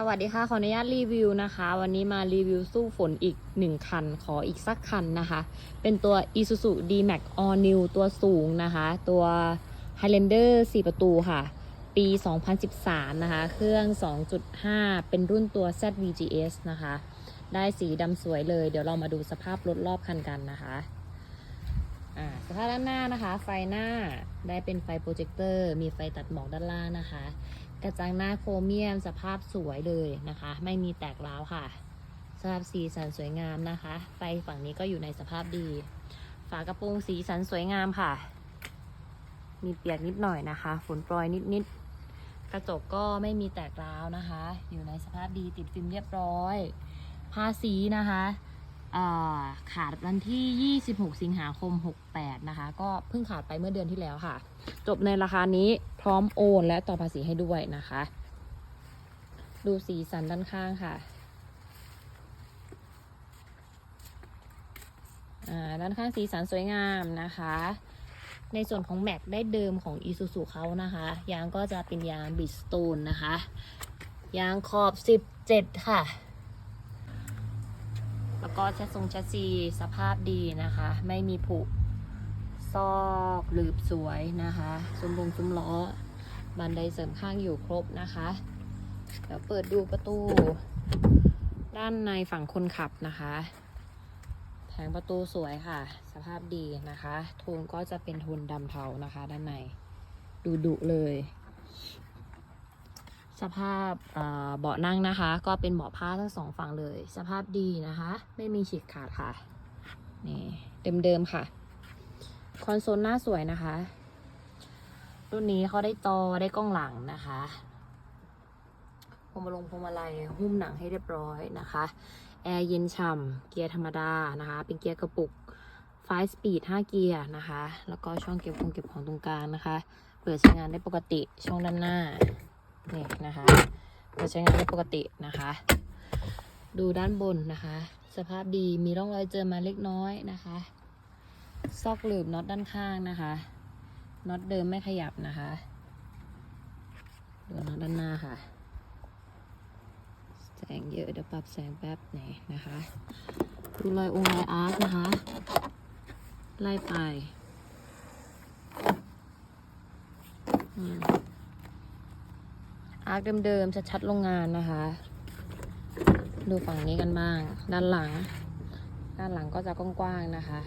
สวัสดีค่ะ ขออนุญาตรีวิวนะคะ วันนี้มารีวิวสู้ฝนอีก 1 คัน ขออีกสักคันนะคะ เป็นตัว Isuzu D-Max All New ตัวสูงนะคะ ตัว Highlander 4 ประตูค่ะ ปี 2013 นะคะ เครื่อง 2.5 เป็นรุ่นตัว ZVGS นะคะ ได้สีดำสวยเลย เดี๋ยวเรามาดูสภาพรถรอบคันกันนะคะอ่าสภาพด้านหน้านะคะ ไฟหน้าได้เป็นไฟโปรเจคเตอร์ มีไฟตัดหมอกด้านล่างนะคะ กระจังหน้าโครเมียมสภาพสวยเลยนะคะ ไม่มีแตกร้าวค่ะ สภาพสีสันสวยงามนะคะไฟฝั่งนี้ก็อยู่ในสภาพดี ฝากระโปรงสีสันสวยงามค่ะ มีเปียกนิดหน่อยนะคะ ฝนโปรยนิดๆ กระจกก็ไม่มีแตกร้าวนะคะ อยู่ในสภาพดีติดฟิล์มเรียบร้อย ภาษีนะคะ ขาดวันที่ 26 สิงหาคม 68 นะคะ ก็เพิ่งขาดไปเมื่อเดือนที่แล้วค่ะ จบในราคานี้พร้อมโอนและต่อภาษีให้ด้วยนะคะ ดูสีสันด้านข้างค่ะอ่าด้านข้างสีสันสวยงามนะคะ ในส่วนของแม็กได้เดิมของ i s u z u เขานะคะ ยางก็จะเป็นยางบิสโตนนะคะ ยางขอบ 17 ค่ะ แล้วก็แชสซงแชสซีสภาพดีนะคะ ไม่มีผุซอกหลืบสวยนะคะซุ้มลงซุ้มล้อ บันไดเสริมข้างอยู่ครบนะคะ เดี๋ยวเปิดดูประตู ด้านในฝั่งคนขับนะคะแผงประตูสวยค่ะ สภาพดีนะคะ โทนก็จะเป็นโทนดำเทานะคะ ด้านใน ดูดุเลย สภาพเบาะนั่งนะคะ ก็เป็นเบาะผ้าทั้งสองฝั่งเลย สภาพดีนะคะ ไม่มีฉีกขาดค่ะนี่เดิมๆค่ะ คอนโซลหน้าสวยนะคะ รุ่นนี้เขาได้จอได้กล้องหลังนะคะพวงมาลงพวงมาลัยหุ้มหนังให้เรียบร้อยนะคะแอร์เย็นฉ่ำเกียร์ธรรมดานะคะ เป็นเกียร์กระปุกไฟสปีด5เกียร์นะคะ แล้วก็ช่องเก็บของเก็บของตรงกลางนะคะ เปิดใช้งานได้ปกติช่องด้านหน้า นี่นะคะเปิดใช้งานได้ปกตินะคะ ดูด้านบนนะคะ สภาพดีมีร่องรอยเจอมาเล็กน้อยนะคะ ซอกหลืบน็อตด้านข้างนะคะน็อตเดิมไม่ขยับนะคะดูน็อตด้านหน้าค่ะ แสงเยอะเดี๋ยวปรับแสงแป๊บนี่นะคะดูรอยองค์รอยอาร์คนะคะ ไล่ไปอืม อาร์คเดิมๆชัดๆโรงงานนะคะ ดูฝั่งนี้กันบ้าง ด้านหลัง ด้านหลังก็จะกว้างๆนะคะ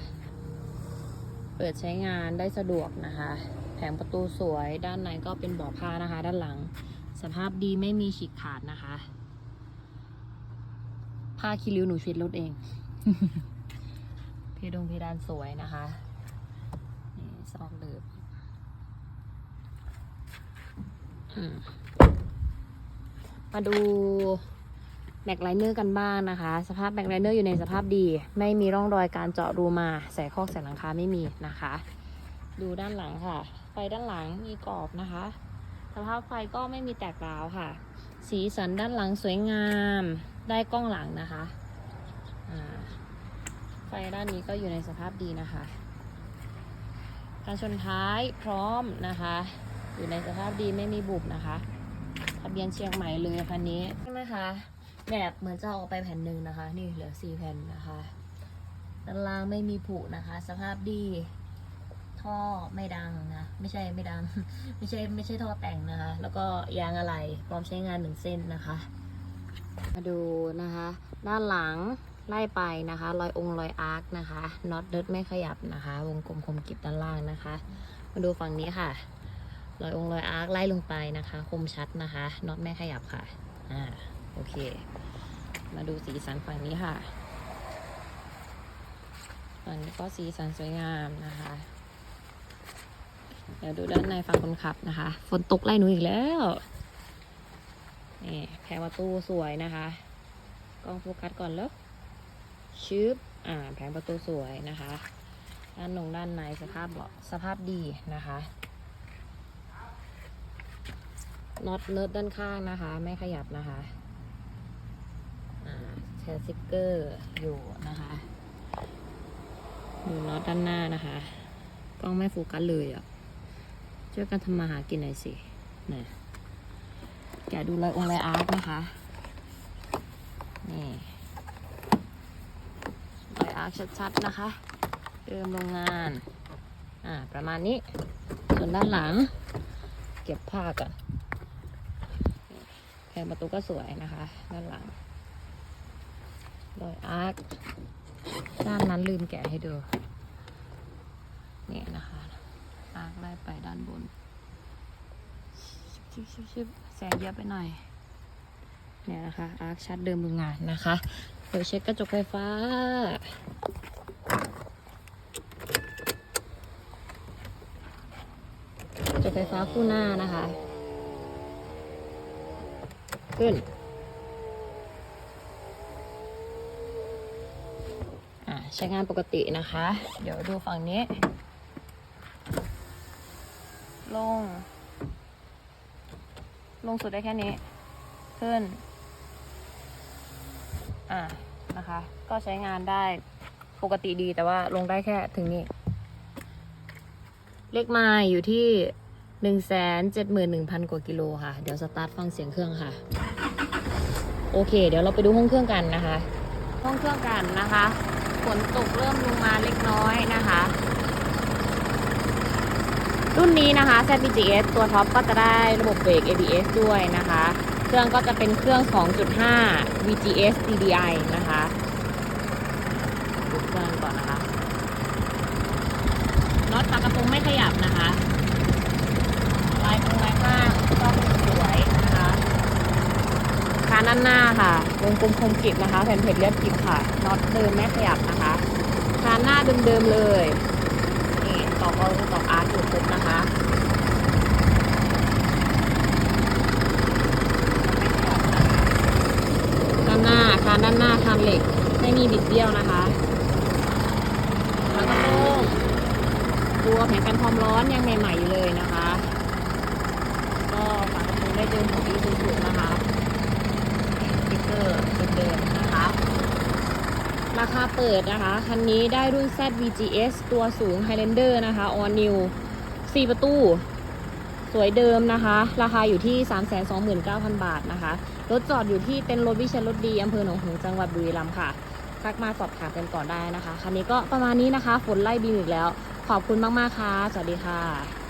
เปิดใช้งานได้สะดวกนะคะ แผงประตูสวยด้านในก็เป็นเบาะผ้านะคะ ด้านหลังสภาพดีไม่มีฉีกขาดนะคะ ผ้าคีริ้วหนูเช็ดรถเองเพดงเพดานสวยนะคะนี่ซอกเดิมอืม มาดูแม็กไลเนอร์กันบ้างนะคะ สภาพแม็กไลเนอร์อยู่ในสภาพดี ไม่มีร่องรอยการเจาะรูมาใส่คอกใส่หลังคาไม่มีนะคะ ดูด้านหลังค่ะ ไฟด้านหลังมีกรอบนะคะ สภาพไฟก็ไม่มีแตกร้าวค่ะ สีสันด้านหลังสวยงาม ได้กล้องหลังนะคะไฟด้านนี้ก็อยู่ในสภาพดีนะคะ การชนท้ายพร้อมนะคะ อยู่ในสภาพดีไม่มีบุบนะคะ เบียนเชียงใหม่เลยคันนี้ใช่ไหมคะแบบเหมือนจะเอาออกไปแผ่นหนึ่งนะคะ นี่เหลือสี่แผ่นนะคะด้านล่างไม่มีผุนะคะ สภาพดี ท่อไม่ดังนะ ไม่ใช่ไม่ดัง ไม่ใช่ไม่ใช่ท่อแต่งนะคะ แล้วก็ยางอะไรพร้อมใช้งานหนึ่งเส้นนะคะ มาดูนะคะ ด้านหลังไล่ไปนะคะ รอยองค์รอยอาร์คนะคะน็อตเดิร์ไม่ขยับนะคะ วงกลมคมกิบด้านล่างนะคะ มาดูฝั่งนี้ค่ะ รอยองรอยอาร์คไล่ลงไปนะคะ คมชัดนะคะน็อตไม่ขยับค่ะอ่าโอเค มาดูสีสันฝั่งนี้ค่ะฝั่งนี้ก็สีสันสวยงามนะคะ เดี๋ยวดูด้านในฝั่งคนขับนะคะ ฝนตกไล่หนูอีกแล้วนี่แผงประตูสวยนะคะกล้องโฟกัสก่อนแล้วชืบอ่าแผงประตูสวยนะคะ ด้านนงด้านในสภาพเบาะสภาพดีนะคะ น็อตเนิร์ดด้านข้างนะคะ ไม่ขยับนะคะแชร์ซิกเกอร์อยู่นะคะดูน็อตด้านหน้านะคะกล้องไม่โฟกัสเลยอะช่วยกันทำมาหากินหน่อยสินี่แกดูรอยองค์รอยอาร์คนะคะ นี่รอยอาร์คชัดๆนะคะ เดิมโรงงาน อ่า ประมาณนี้ ส่วนด้านหลัง เก็บผ้าก่อน แผงประตูก็สวยนะคะ ด้านหลังรอยอาร์คด้านนั้นลืมแกะให้ดูเนี่ยนะคะ อาร์คไล่ไปด้านบนชิบชิบชิบแสงเยอะไปหน่อย เนี่ยนะคะ อาร์คชัดเดิมโรงงานนะคะเดี๋ยวเช็คกระจกไฟฟ้ากระจกไฟฟ้าคู่หน้านะคะ ขึ้นใช้งานปกตินะคะ เดี๋ยวดูฝั่งนี้ ลง ลงสุดได้แค่นี้ ขึ้น อ่านะคะ ก็ใช้งานได้ปกติดีแต่ว่าลงได้แค่ถึงนี้ เลขไมล์อยู่ที่ หนึ่งแสนเจ็ดหมื่นหนึ่งพันกว่ากิโลค่ะ เดี๋ยวสตาร์ทฟังเสียงเครื่องค่ะ โอเค เดี๋ยวเราไปดูห้องเครื่องกันนะคะ ห้องเครื่องกันนะคะฝนตกเริ่มลงมาเล็กน้อยนะคะ รุ่นนี้นะคะ ZBGS ตัวท็อปก็จะได้ระบบเบรก ABS ด้วยนะคะ เครื่องก็จะเป็นเครื่อง 2.5 VGS DDI นะคะดูเครื่องก่อนนะคะน็อตปากกระโปรงไม่ขยับนะคะ ลายตรงลายข้างก็สวยนะคะคานด้านหน้าค่ะวงกลมคมกริบนะคะ แผ่นเพจเรียบกริบค่ะน็อตเดิมไม่ขยับนะคะคานหน้าเดิมๆเลยนี่ต่อกอต่ออาร์ตอยู่ครบนะคะด้านหน้าคานด้านหน้าคานเหล็กไม่มีบิดเบี้ยวนะคะแล้วก็โล่งตัวแผงกันความร้อนยังใหม่ๆอยู่เลยนะคะ ก็ฝากระโปรงได้เดิมของดีสุดๆนะคะสติ๊กเกอร์เดิมๆนะคะ รา คาเปิดนะคะ คันนี้ได้รุ่น Z VGS ตัวสูง Highlander นะคะ All New 4 ประตู สวยเดิมนะคะ ราคาอยู่ที่ 329,000 บาทนะคะ รถจอดอยู่ที่เต็นท์รถวิเชียรรถดีอำเภอหนองหงส์จังหวัดบุรีรัมย์ค่ะ ทักมาสอบถามกันก่อนได้นะคะ คันนี้ก็ประมาณนี้นะคะ ฝนไล่บินอีกแล้ว ขอบคุณมาก ๆ ค่ะ สวัสดีค่ะ